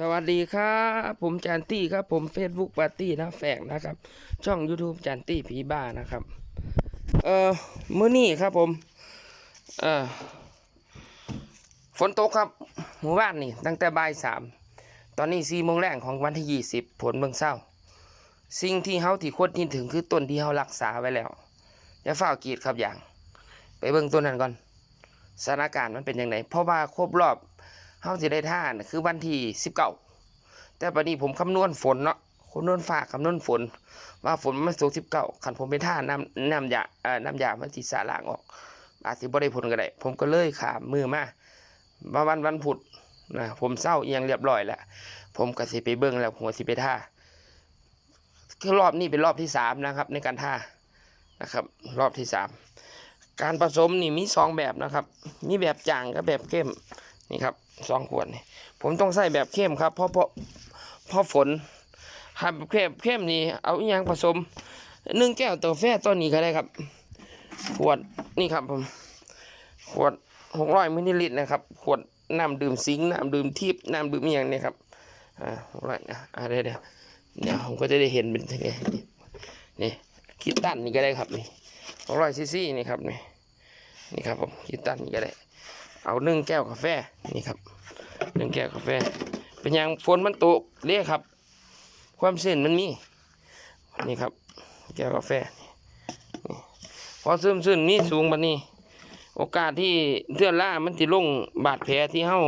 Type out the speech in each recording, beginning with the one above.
สวัสดีครับ ผมจานตี้ครับ ผม Facebook ปาร์ตี้นะแฝกนะครับ ช่อง YouTube จานตี้ผีบ้านะครับ เอ่อมื้อนี้ครับผม เอ่อฝนตกครับหมู่บ้านนี่ ตั้งแต่บ่ายสามตอนนี้สี่โมงแรกของวันที่ยี่สิบผลเมืองเศร้า สิ่งที่เฮาที่ควรที่ถึงคือต้นที่เฮารักษาไว้แล้ว อย่าเฝ้ากรีดครับอย่าง ไปเบิ่งต้นนั้นก่อนสถานการณ์มันเป็นยังไงเพราะว่าครบรอบ เฮาสิได้ท่านคือวันที่สิบเก้าแต่ปัจนี้ผมคำนวณฝนเนาะคำนวณฟ้าคำนวณฝน ว่าฝนมันสูงสิบเก้าขันผมไปท่าน้ำน้ำยาเอ่อน้ำยามันสิสาล่างออก อาจสิบ่ได้ผลก็ได้ ผมก็เลยขามมือมามาวันวันพุธนะผมเศร้าเอียงเรียบร้อยแล้วผมก็สิไปเบิ้งแล้วผมก็สิไปท่าคือรอบนี้เป็นรอบที่สามนะครับ ในการท่านะครับ รอบที่สามการผสมนี่มีสองแบบนะครับ มีแบบจางกับแบบเข้มนี่ครับ สองขวดนี่ผมต้องใส่แบบเข้มครับ เพราะเพราะเพราะฝนถ้าแบบเข้มเข้มนี่เอาอหยังผสมหนึ่งแก้วตัวแฟตัวนี้ก็ได้ครับ ขวดนี่ครับผมขวดหกร้อยมิลลิลิตรนะครับ ขวดน้ำดื่มซิงค์น้ำดื่มทิพน้ำดื่มอหย่างนี่ครับอ่าหกร้อยนะอ่าเดี๋ยวเดี๋ยวเดี๋ยวผมก็จะได้เห็นเป็นยังไงนี่นี่คิดตันนี่ก็ได้ครับนี่หกร้อยซีซีนี่ครับนี่นี่ครับผมคิดตันนี่ก็ได้ เอาหนึ่งแก้วกาแฟนี่ครับหนึ่งแก้วกาแฟ เป็นอย่างฝนมันตกเรียกครับ ความเส้นมันมีนี่ครับ แก้วกาแฟนี่พอซึมซึมนี่สูงบันนี้ โอกาสที่เทือนล่ามันจะลงบาดแผลที่เฮา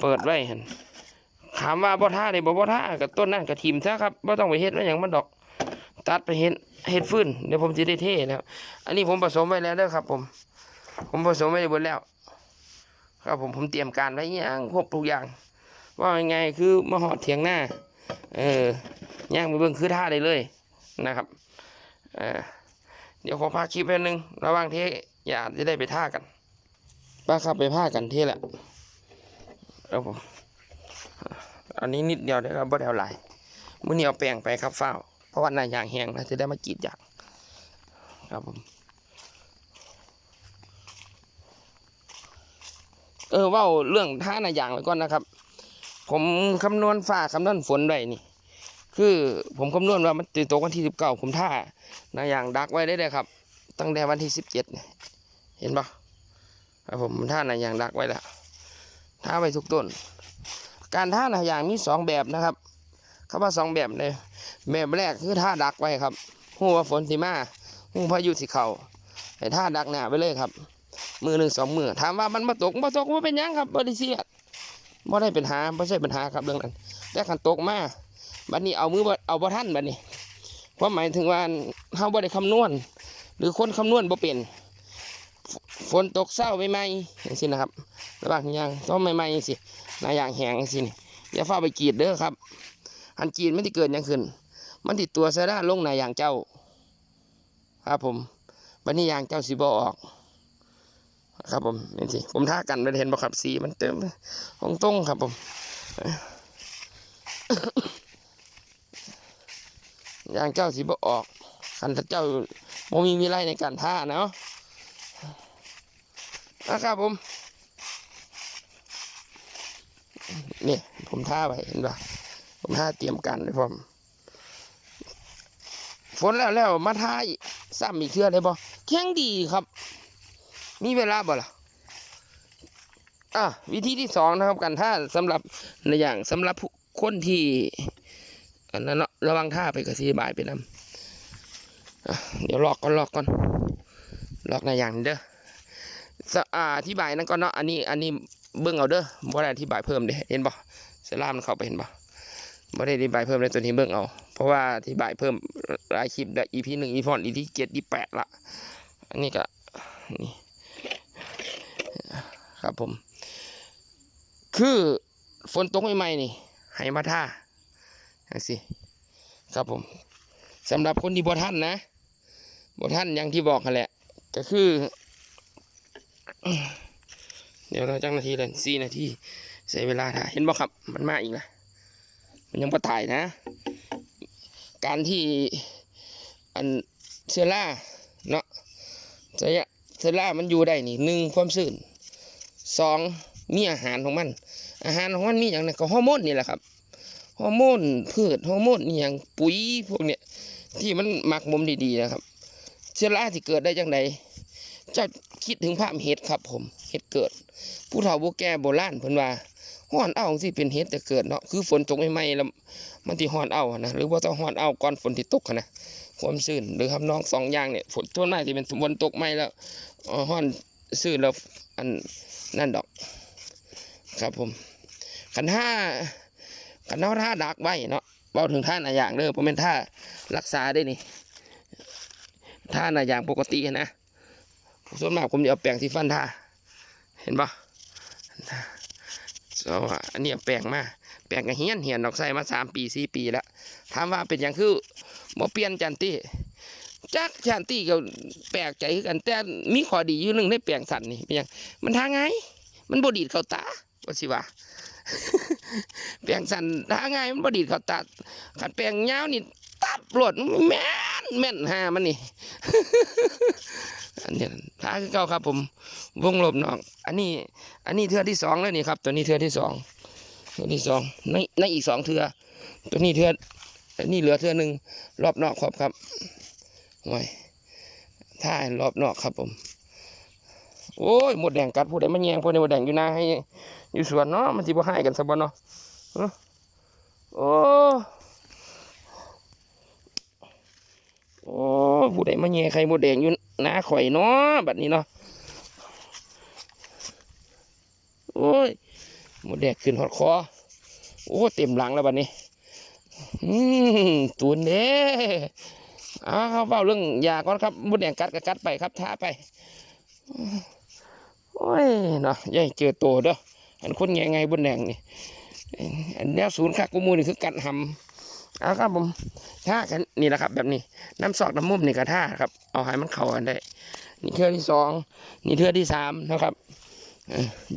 เปิดไว้เหันถามว่าบ่ท่าได้บ่บ่ท่ากับต้นนั่นกับทีมซะครับบ่ต้องไปเฮ็ดไว้อย่างมันดอก ตัดไปเฮ็ดเฮ็ดฟื้นเดี๋ยวผมจะได้เท่แล้ว อันนี้ผมผสมไว้แล้วเด้อครับ ผม ผมผสมไว้หมดแล้ว ครับผมผมเตรียมการไว้อย่างครบทุกอย่าง ว่ายังไงคือมาหอดเถียงหน้า เออย่างไปเบิ่งคือท่าได้เลยนะครับเเดี๋ยวขอพาคลิปแป๊บนึง ระหว่างเทอย่าจะได้ไปท่ากันป้าครับไปท่ากันเที่แหละครับผมอันนี้นิดเดียวเด้อครับบ่ได้เอาหลายมื้อนี้เอาแป้งไปครับเฝ้า เพราะว่าหน้ายางแห้งนะจะได้มากีดยางครับผม เออว่าเรื่องท่าหนาอย่างไว้ก่อนนะครับ ผมคำนวณฟ้าคำนวณฝนได้นี่ คือผมคำนวณว่ามันตีตกวันที่สิบเก้าผมท่าหนาอย่างดักไว้ได้เลยครับ ตั้งแต่วันที่สิบเจ็ดเห็นปะครับผมท่าหนาอย่างดักไว้แล้วท่าไว้ทุกต้น การท่าหนาอย่างมีสองแบบนะครับคำว่าสองแบบเลยแบบแรกคือท่าดักไว้ครับหูว่าฝนสิมาหูพายุสิเขาให้ท่าดักหนาไปเลยครับ มือหนึ่งสองมือถามว่ามันมาตกมาตกว่าเป็นยังครับบริเซียดบ่ได้เป็นหาไม่ใช่ปัญหาครับเรื่องนั้นแต่ขันตกมาบัดนี้เอามือเอาบ่ท่านบัดนี้ความหมายถึงว่าเฮาบ่ได้คำนวณ หรือคนคำนวณบ่เป็นฝนตกเศร้าใหม่ๆอย่างนี้นะครับระหว่างยางต้องใหม่ๆอย่างสินายางแห้งอย่างสินี่อย่าฟ้าไปกรีดเด้อครับหันกรีดมันที่เกิดยังขึ้น มันติดตัวเสด้าลงนายางเจ้า ครับผมบัดนี้ยางเจ้าสิบ่ออก ครับผมนี่สิผมท่ากันไปเห็นบ่ครับสีมันเติมตรงตรงๆครับผมยางเจ้าสีบ่ออกคันเจ้าโมมีวิไลในการท่าเนาะนะครับผมนี่ผมท่าไว้เห็นป่ะผมท่าเตรียมกันเลยผมฝนแล้วแล้วมาท่าอีกซ้ำอีกเทื่อได้บ่แข็งดีครับ มีเวลาบ่ล่ะอะวิธีที่สองนะครับการท่าสำหรับในอย่างสำหรับคนที่อันนั้นเนาะระวังท่าไปกระสีบายไปนำอะเดี๋ยวลอกก่อนลอกก่อนลอกในอย่างเด้อสะอ่าอธิบายนั่นก่อนเนาะอันนี้อันนี้เบิ่งเอาเด้อบ่ได้อธิบายเพิ่มเด้เห็นบ่เสลามมันเข้าไปเห็นบ่บ่ได้อธิบายเพิ่มเลยตัวนี้เบิ่งเอา เพราะว่าอธิบายเพิ่มหลายคลิปได้ EP หนึ่ง EP สอง EP เจ็ด EP แปดละอันนี้ก็นี่ ครับผม คือฝนตกใหม่ๆนี่ให้มาท่าจังสิครับผมสำหรับคนที่บ่ท่านนะบ่ท่านอย่างที่บอกกันแหละ ก็คือ เดี๋ยวเราจังนาทีเลยสี่นาทีใช้เวลาถ่ายเห็นบ่ครับ มันมาอีกนะมันยังบ่ถ่ายนะ การที่อันเซอร่าเนาะเซอร่ามันอยู่ได้นี่หนึ่งความซื่น สองมีอาหารของมัน อาหารของมันมีอย่างนั้นก็ฮอร์โมนนี่แหละครับฮอร์โมนพืชฮอร์โมนอย่างปุ๋ยพวกเนี้ยที่มันหมักหมมดีๆนะครับ เชื้อราที่เกิดได้จังไดเจ้าคิดถึงภาพเห็ดครับผมเห็ดเกิด ผู้เฒ่าผู้แก่โบราณเพิ่นว่าฮ้อนเอาสิเป็นเห็ดแต่เกิดเนาะคือฝนตกใหม่ๆแล้วมันที่ฮ้อนเอานะหรือว่าต้องฮ้อนเอาก่อนฝนที่ตกนะความชื้นหรือครับน้องสองอย่างเนี่ยฝนทั่วหน้าที่เป็นฝนตกใหม่แล้วเอ่อฮ้อนชื้นแล้ว อันนั่นดอก ครับผมขันห้าขันเท้าท่าดักไว้เนาะเบาถึงท่าหนาอย่างเด้อผมเป็นท่ารักษาได้นี่ท่าหนาอย่างปกตินะส่วนมากผมจะเอาแปรงที่ฟันท่าเห็นปะ so, อันนี้แปรงมาแปรงกระเฮียนเหียนดอกใสมาสามปีสี่ปีแล้วถามว่าเป็นอย่างคือบ่เปลี่ยนจันตี้ จักจันตี้ก็แปลกใจคือกัน แต่มีข้อดีอยู่หนึ่งในแปลงสันนี่เป็นยังมันทางไง มันบดีดเข้าตาว่าสิว่าแปลงสันทางไงมันบดีดเข้าตาขัดแปลงยาวนี่ตับรวดแม่นแม่นหามันนี่อันนี้ท้าคือเก่าครับ ผม วงลบนอกอันนี้ อันนี้เทือที่สองแล้วนี่ครับ ตัวนี้เทือที่สองเทือที่สองในในอีกสองเทือตัวนี้เทืออันนี้เหลือเทือหนึ่งรอบนอกครบครับ ไว้ท่ารอบนอกครับผม โอ้ยหมดแดงกัดผู้ใดมาแยงผู้ใดหมดแดงอยู่นาให้ อยู่สวนเนาะมันสิบ่ให้กันซะบ่เนาะโอ้โอ้ผู้ใดมาแยงใครหมดแดงอยู่นาข่อยเนาะบัดนี้เนาะโอ้ยหมดแดงขึ้นหอดคอโอ้เต็มหลังแล้วบัดนี้ อืมตูนเด้ อาเขาเฝ้าเรื่องยาก่อนครับหมดแดงกัดก็กัดไปครับท้าไปโอ้ยเนาะย่าให้เจอตัวเด้ออันคนไงไงบนแดงนี่อันเนี้ศูนย์คักกูมูนี่คือกันหำเอาครับผมท่ากันนี่แหละครับ แบบนี้น้ำซอกน้ำมุมนี่ก็ท่าครับเอาให้มันเข้ากันได้ นี่เทือที่สองนี่เทือที่สามนะครับ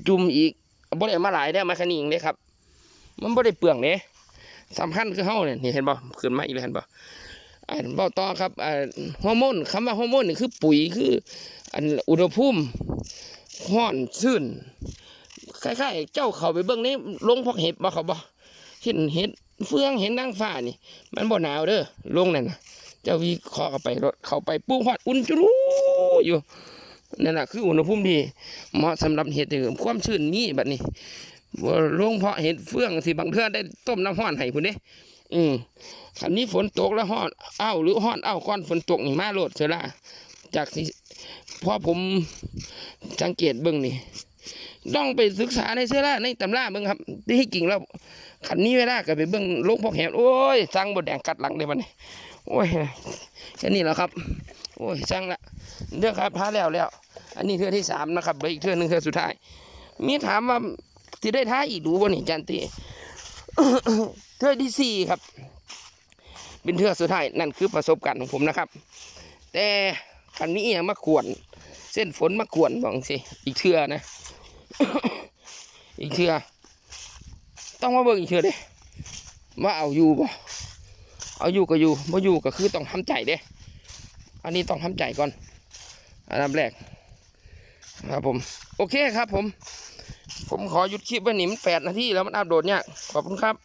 จุ่มอีกบ่ได้มาหลายได้มาขนิงเลยครับ มันบ่ได้เปลืองเนี่ยสำคัญคือเฮาเนี่ยเห็นบ่ขึ้นมาอีกแล้วเห็นบ่ อ่าเบ้าต่อครับอ่าฮอร์โมนคำว่าฮอร์โมนนี่คือปุ๋ยคือ อันอุณหภูมิห้อนซื่นคล้ายๆเจ้าเขาไปเบื้องนี้ลงพวกเห็ดบ่เขาบ่เห็นเห็ดเฟืองเห็นนางฟ้านี่ มันบ่หนาวเด้อลงนั่นนะเจ้าวีคอเข้าไปรถเข้าไปปุ๊บฮอดอุ่นจุรูอยู่นั่นน่ะคืออุณหภูมิที่เหมาะสำหรับเห็ดที่ความชื้นมีแบัดนี้บ่ลงเพาะเห็ดเฟืองที่บางเทื่อได้ต้มน้ำห้อนให้พุ่นเด้ อืมคันนี้ฝนตกแล้วฮ้อนอ้าวหรือฮ้อนอ้าวก่อนฝนตกนี่มาโหลดเสียละจากที่พอผมสังเกตเบิ่งนี่ต้องไปศึกษาในเสื้อราในตำราเบิ่งครับ ที่จริงแล้วขันนี้เวลาก็ไปเบิ่งลงพวกแหวโอ้ยสร้างบดแดงกัดหลังเลยมันนี่โอ้ยแค่นี้แหละครับ โอ้ยสร้างละเด้อครับพาแล้วแล้ว อันนี้เทือที่สามนะครับเหลืออีกเทือหนึ่งเทือสุดท้ายมีถามว่าที่ได้ท้าอีกดูบ่นี่จันตี เทือที่สี่ครับ เป็นเทือสุดท้ายนั่นคือประสบการณ์ของผมนะครับ แต่คันนี้ยังมาขวน เส้นฝนมาขวนบอกสิอีกเทือนะ อีกเทือต้องมาเบิ่งอีกเทือเด้ว่าเอาอยู่บ่เอาอยู่ก็อยู่บ่อยู่ก็คือต้องทำใจเด้ อันนี้ต้องทำใจก่อนอันดับแรกครับผม โอเคครับผม ผมขอหยุดคลิปไว้หนิมแปดนาทีแล้วมันอัพโหลดเนี่ยขอบคุณครับ